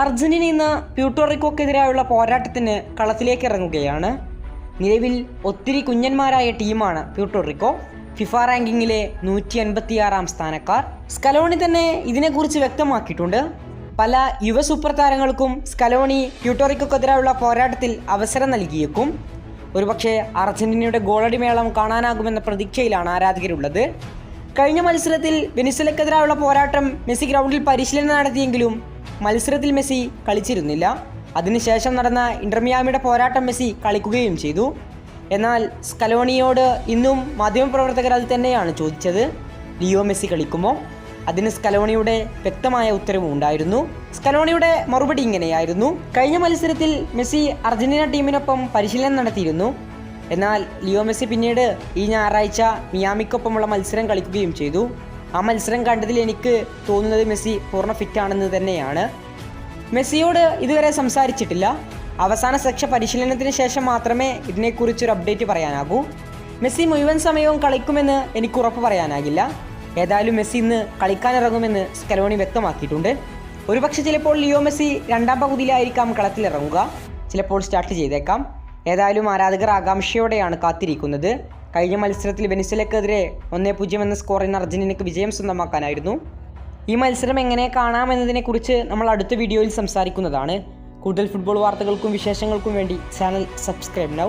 Argentina ഇന്ന് പ്യൂട്ടോറിക്കോക്കെതിരായുള്ള പോരാട്ടത്തിന് കളത്തിലേക്ക് ഇറങ്ങുകയാണ്. നിലവിൽ ഒത്തിരി കുഞ്ഞന്മാരായ ടീമാണ് പ്യൂട്ടോറിക്കോ. ഫിഫ റാങ്കിങ്ങിലെ നൂറ്റി അൻപത്തിയാറാം സ്ഥാനക്കാർ. സ്കലോണി തന്നെ ഇതിനെക്കുറിച്ച് വ്യക്തമാക്കിയിട്ടുണ്ട്. പല യുവ സൂപ്പർ താരങ്ങൾക്കും സ്കലോണി പ്യൂട്ടോറിക്കോക്കെതിരായുള്ള പോരാട്ടത്തിൽ അവസരം നൽകിയേക്കും. ഒരുപക്ഷെ അർജന്റീനയുടെ ഗോളടി മേളം കാണാനാകുമെന്ന പ്രതീക്ഷയിലാണ് ആരാധകരുള്ളത്. കഴിഞ്ഞ മത്സരത്തിൽ വെനിസലക്കെതിരായുള്ള പോരാട്ടം മെസ്സി ഗ്രൗണ്ടിൽ പരിശീലനം നടത്തിയെങ്കിലും മത്സരത്തിൽ മെസ്സി കളിച്ചിരുന്നില്ല. അതിനുശേഷം നടന്ന ഇന്റർമിയാമിയുടെ പോരാട്ടം മെസ്സി കളിക്കുകയും ചെയ്തു. എന്നാൽ സ്കലോണിയോട് ഇന്നും മാധ്യമപ്രവർത്തകർ അത് തന്നെയാണ് ചോദിച്ചത്. ലിയോ മെസ്സി കളിക്കുമോ? അതിന് സ്കലോണിയുടെ വ്യക്തമായ ഉത്തരവും ഉണ്ടായിരുന്നു. സ്കലോണിയുടെ മറുപടി ഇങ്ങനെയായിരുന്നു. കഴിഞ്ഞ മത്സരത്തിൽ മെസ്സി അർജന്റീന ടീമിനൊപ്പം പരിശീലനം നടത്തിയിരുന്നു. എന്നാൽ ലിയോ മെസ്സി പിന്നീട് ഈ ഞായറാഴ്ച മിയാമിക്കൊപ്പമുള്ള മത്സരം കളിക്കുകയും ചെയ്തു. ആ മത്സരം കണ്ടതിൽ എനിക്ക് തോന്നുന്നത് മെസ്സി പൂർണ ഫിറ്റാണെന്ന് തന്നെയാണ്. മെസ്സിയോട് ഇതുവരെ സംസാരിച്ചിട്ടില്ല. അവസാന സെക്ഷ പരിശീലനത്തിന് ശേഷം മാത്രമേ ഇതിനെക്കുറിച്ചൊരു അപ്ഡേറ്റ് പറയാനാകൂ. മെസ്സി മുഴുവൻ സമയവും കളിക്കുമെന്ന് എനിക്ക് ഉറപ്പ് പറയാനാകില്ല. ഏതായാലും മെസ്സി ഇന്ന് കളിക്കാനിറങ്ങുമെന്ന് സ്കലോണി വ്യക്തമാക്കിയിട്ടുണ്ട്. ഒരുപക്ഷെ ചിലപ്പോൾ ലിയോ മെസ്സി രണ്ടാം പകുതിയിലായിരിക്കാം കളത്തിലിറങ്ങുക ചിലപ്പോൾ സ്റ്റാർട്ട് ചെയ്തേക്കാം. ഏതായാലും ആരാധകർ ആകാംക്ഷയോടെയാണ് കാത്തിരിക്കുന്നത്. കഴിഞ്ഞ മത്സരത്തിൽ വെനിസുലക്കെതിരെ ഒന്നേ പൂജ്യം എന്ന സ്കോറിന് അർജന്റീനയ്ക്ക് വിജയം സ്വന്തമാക്കാനായിരുന്നു. ഈ മത്സരം എങ്ങനെ കാണാമെന്നതിനെക്കുറിച്ച് നമ്മൾ അടുത്ത വീഡിയോയിൽ സംസാരിക്കുന്നതാണ്. കൂടുതൽ ഫുട്ബോൾ വാർത്തകൾക്കും വിശേഷങ്ങൾക്കും വേണ്ടി ചാനൽ സബ്സ്ക്രൈബ് നൗ.